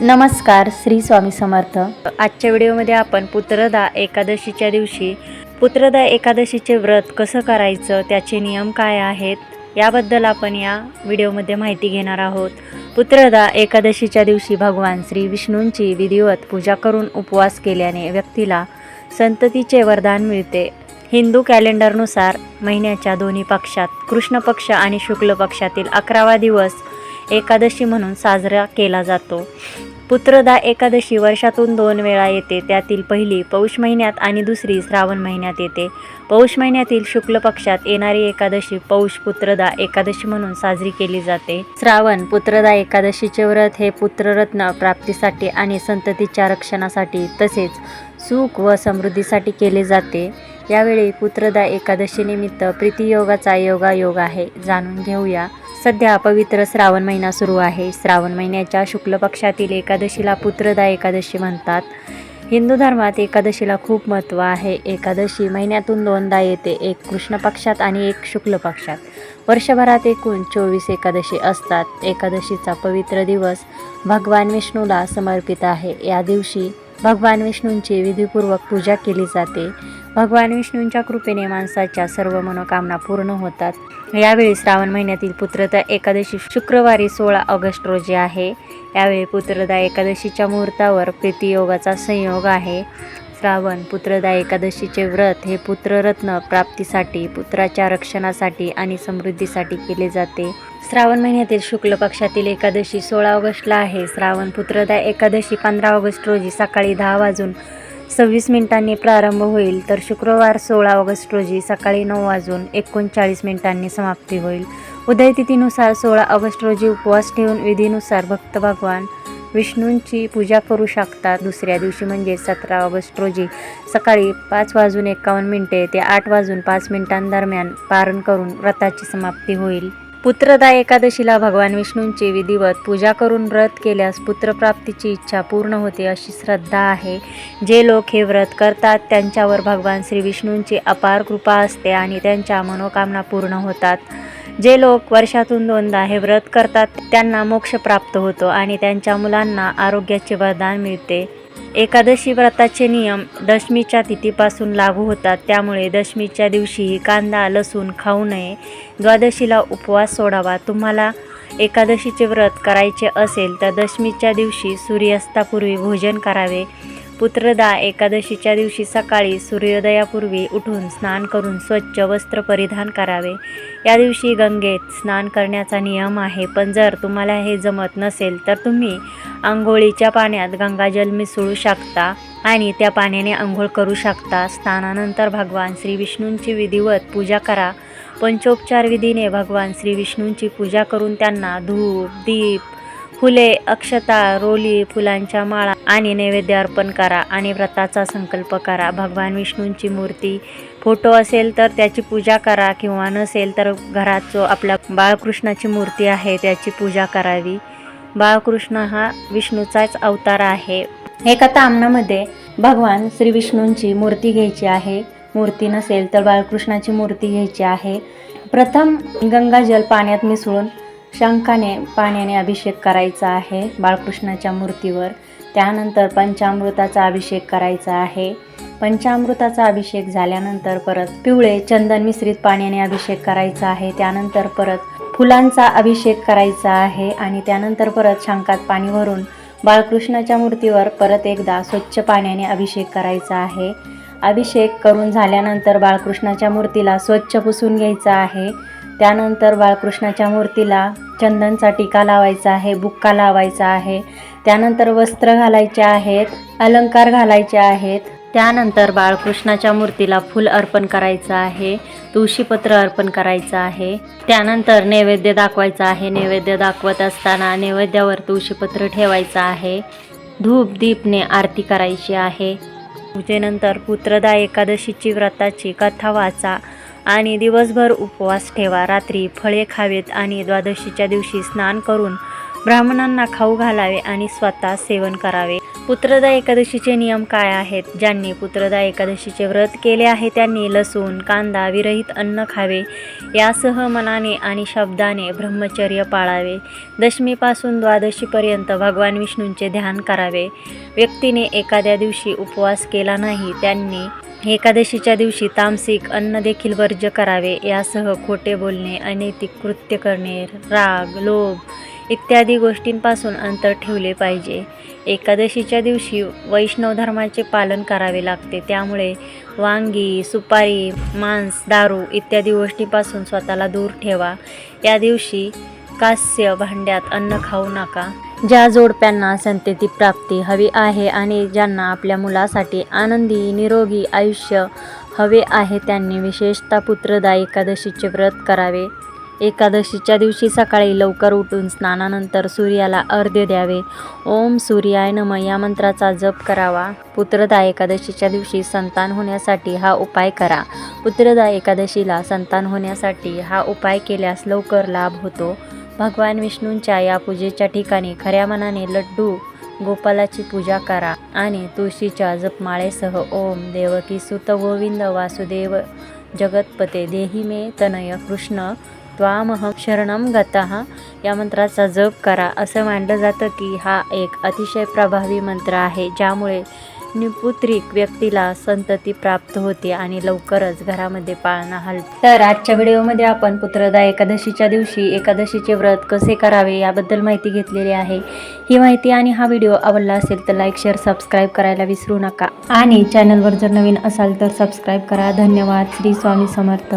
नमस्कार श्री स्वामी समर्थ. आजच्या व्हिडिओमध्ये आपण पुत्रदा एकादशीच्या दिवशी पुत्रदा एकादशीचे व्रत कसं करायचं त्याचे नियम काय आहेत याबद्दल आपण या व्हिडिओमध्ये माहिती घेणार आहोत. पुत्रदा एकादशीच्या दिवशी भगवान श्री विष्णूंची विधिवत पूजा करून उपवास केल्याने व्यक्तीला संततीचे वरदान मिळते. हिंदू कॅलेंडरनुसार महिन्याच्या दोन्ही पक्षात कृष्ण पक्ष आणि शुक्ल पक्षातील अकरावा दिवस एकादशी म्हणून साजरा केला जातो. पुत्रदा एकादशी वर्षातून दोन वेळा येते. त्यातील पहिली पौष महिन्यात आणि दुसरी श्रावण महिन्यात येते. पौष महिन्यातील शुक्ल पक्षात येणारी एकादशी पौष पुत्रदा एकादशी म्हणून साजरी केली जाते. श्रावण पुत्रदा एकादशीचे व्रत हे पुत्ररत्न प्राप्तीसाठी आणि संततीच्या रक्षणासाठी तसेच सुख व समृद्धीसाठी केले जाते. यावेळी पुत्रदा एकादशीनिमित्त प्रीतियोगाचा योगायोग आहे. जाणून घेऊया. सध्या पवित्र श्रावण महिना सुरू आहे. श्रावण महिन्याच्या शुक्ल पक्षातील एकादशीला पुत्रदा एकादशी म्हणतात. हिंदू धर्मात एकादशीला खूप महत्त्व आहे. एकादशी महिन्यातून दोनदा येते. एक कृष्ण पक्षात आणि एक शुक्ल पक्षात. वर्षभरात एकूण चोवीस एकादशी असतात. एकादशीचा पवित्र दिवस भगवान विष्णूला समर्पित आहे. या दिवशी भगवान विष्णूंची विधीपूर्वक पूजा केली जाते. भगवान विष्णूंच्या कृपेने माणसाच्या सर्व मनोकामना पूर्ण होतात. यावेळी श्रावण महिन्यातील पुत्रदा एकादशी शुक्रवारी सोळा ऑगस्ट रोजी आहे. यावेळी पुत्रदा एकादशीच्या मुहूर्तावर प्रीतियोगाचा संयोग आहे. श्रावण पुत्रदा एकादशीचे व्रत हे पुत्ररत्न प्राप्तीसाठी पुत्राच्या रक्षणासाठी आणि समृद्धीसाठी केले जाते. श्रावण महिन्यातील शुक्ल पक्षातील एकादशी सोळा ऑगस्टला आहे. श्रावण पुत्रदा एकादशी पंधरा ऑगस्ट रोजी सकाळी दहा वाजून सव्वीस मिनिटांनी प्रारंभ होईल तर शुक्रवार सोळा ऑगस्ट रोजी सकाळी नऊ वाजून एकोणचाळीस मिनिटांनी समाप्ती होईल. उदयतिथीनुसार सोळा ऑगस्ट रोजी उपवास ठेवून विधीनुसार भक्त भगवान विष्णूंची पूजा करू शकतात. दुसऱ्या दिवशी म्हणजे सतरा ऑगस्ट रोजी सकाळी पाच वाजून एकावन्न मिनिटे ते आठ वाजून पाच मिनिटांदरम्यान पारण करून व्रताची समाप्ती होईल. पुत्रदा एकादशीला भगवान विष्णूंची विधिवत पूजा करून व्रत केल्यास पुत्रप्राप्तीची इच्छा पूर्ण होते अशी श्रद्धा आहे. जे लोक हे व्रत करतात त्यांच्यावर भगवान श्री विष्णूंची अपार कृपा असते आणि त्यांच्या मनोकामना पूर्ण होतात. जे लोक वर्षातून दोनदा हे व्रत करतात त्यांना मोक्ष प्राप्त होतो आणि त्यांच्या मुलांना आरोग्याचे वरदान मिळते. एकादशी व्रताचे नियम दशमीच्या तिथीपासून लागू होतात त्यामुळे दशमीच्या दिवशीही कांदा लसूण खाऊ नये. द्वादशीला उपवास सोडावा. तुम्हाला एकादशीचे व्रत करायचे असेल तर दशमीच्या दिवशी सूर्यास्तापूर्वी भोजन करावे. पुत्रदा एकादशीच्या दिवशी सकाळी सूर्योदयापूर्वी उठून स्नान करून स्वच्छ वस्त्र परिधान करावे. या दिवशी गंगेत स्नान करण्याचा नियम आहे पण जर तुम्हाला हे जमत नसेल तर तुम्ही आंघोळीच्या पाण्यात गंगाजल मिसळू शकता आणि त्या पाण्याने आंघोळ करू शकता. स्नानानंतर भगवान श्री विष्णूंची विधिवत पूजा करा. पंचोपचार विधीने भगवान श्री विष्णूंची पूजा करून त्यांना धूप दीप फुले अक्षता रोली फुलांच्या माळा आणि नैवेद्य अर्पण करा आणि व्रताचा संकल्प करा. भगवान विष्णूंची मूर्ती फोटो असेल तर त्याची पूजा करा किंवा नसेल तर घरात जो आपल्या बाळकृष्णाची मूर्ती आहे त्याची पूजा करावी. बाळकृष्ण हा विष्णूचाच अवतार आहे. एका तामणामध्ये भगवान श्री विष्णूंची मूर्ती घ्यायची आहे. मूर्ती नसेल तर बाळकृष्णाची मूर्ती घ्यायची आहे. प्रथम गंगाजल पाण्यात मिसळून शंखाने पाण्याने अभिषेक करायचा आहे बाळकृष्णाच्या मूर्तीवर. त्यानंतर पंचामृताचा अभिषेक करायचा आहे. पंचामृताचा अभिषेक झाल्यानंतर परत पिवळे चंदन मिश्रित पाण्याने अभिषेक करायचा आहे. त्यानंतर परत फुलांचा अभिषेक करायचा आहे आणि त्यानंतर परत शंखात पाणी भरून बाळकृष्णाच्या मूर्तीवर परत एकदा स्वच्छ पाण्याने अभिषेक करायचा आहे. अभिषेक करून झाल्यानंतर बाळकृष्णाच्या मूर्तीला स्वच्छ पुसून घ्यायचा आहे. त्यानंतर बाळकृष्णाच्या मूर्तीला चंदनचा टिका लावायचा आहे बुक्का लावायचा आहे. त्यानंतर वस्त्र घालायचे आहेत अलंकार घालायचे आहेत. त्यानंतर बाळकृष्णाच्या मूर्तीला फूल अर्पण करायचं आहे तुळशीपत्र अर्पण करायचं आहे. त्यानंतर नैवेद्य दाखवायचा आहे नैवेद्य दाखवत असताना नैवेद्यावर तुळशीपत्र ठेवायचं आहे. धूप दीपने आरती करायची आहे. पूजेनंतर पुत्रदा एकादशीची व्रताची कथा वाचा. आणि दिवसभर उपवास ठेवा. रात्री फळे खावेत आणि द्वादशीच्या दिवशी स्नान करून ब्राह्मणांना खाऊ घालावे आणि स्वतः सेवन करावे. पुत्रदा एकादशीचे नियम काय आहेत? ज्यांनी पुत्रदा एकादशीचे व्रत केले आहे त्यांनी लसूण कांदा विरहित अन्न खावे. यासह मनाने आणि शब्दाने ब्रह्मचर्य पाळावे. दशमीपासून द्वादशीपर्यंत भगवान विष्णूंचे ध्यान करावे. व्यक्तीने एखाद्या दिवशी उपवास केला नाही त्यांनी एकादशीच्या दिवशी तामसिक अन्न देखील वर्ज्य करावे. यासह खोटे बोलणे अनैतिक कृत्य करणे राग लोभ इत्यादी गोष्टींपासून अंतर ठेवले पाहिजे. एकादशीच्या दिवशी वैष्णव धर्माचे पालन करावे लागते. त्यामुळे वांगी सुपारी मांस दारू इत्यादी गोष्टीपासून स्वतःला दूर ठेवा. या दिवशी कास्य भांड्यात अन्न खाऊ नका. ज्या जोडप्यांना संतती प्राप्ती हवी आहे आणि ज्यांना आपल्या मुलासाठी आनंदी निरोगी आयुष्य हवे आहे त्यांनी विशेषतः पुत्रदा एकादशीचे व्रत करावे. एकादशीच्या दिवशी सकाळी लवकर उठून स्नानानंतर सूर्याला अर्ध्य द्यावे. ओम सूर्याय नम या मंत्राचा जप करावा. पुत्रदा एकादशीच्या दिवशी संतान होण्यासाठी हा उपाय करा. पुत्रदा एकादशीला संतान होण्यासाठी हा उपाय केल्यास लवकर लाभ होतो. भगवान विष्णूंच्या या पूजेच्या ठिकाणी खऱ्या मनाने लड्डू गोपालाची पूजा करा आणि तुळशीच्या जपमाळेसह ओम देवकी सुत गोविंद वासुदेव जगतपते देही मे तनय कृष्ण त्वामह शरणम गतः. या मंत्राचा जप करा. असं मानलं जातं की हा एक अतिशय प्रभावी मंत्र आहे ज्यामुळे निपुत्रिक व्यक्तीला संतती प्राप्त होते आणि लवकरच घरामध्ये पाळणा हल तर आजच्या व्हिडिओमध्ये आपण पुत्रदा एकादशीच्या दिवशी एकादशीचे व्रत कसे करावे याबद्दल माहिती घेतलेली आहे. ही माहिती आणि हा व्हिडिओ आवडला असेल तर लाईक शेअर सबस्क्राईब करायला विसरू नका. आणि चॅनलवर जर नवीन असाल तर सबस्क्राईब करा. धन्यवाद. श्री स्वामी समर्थ.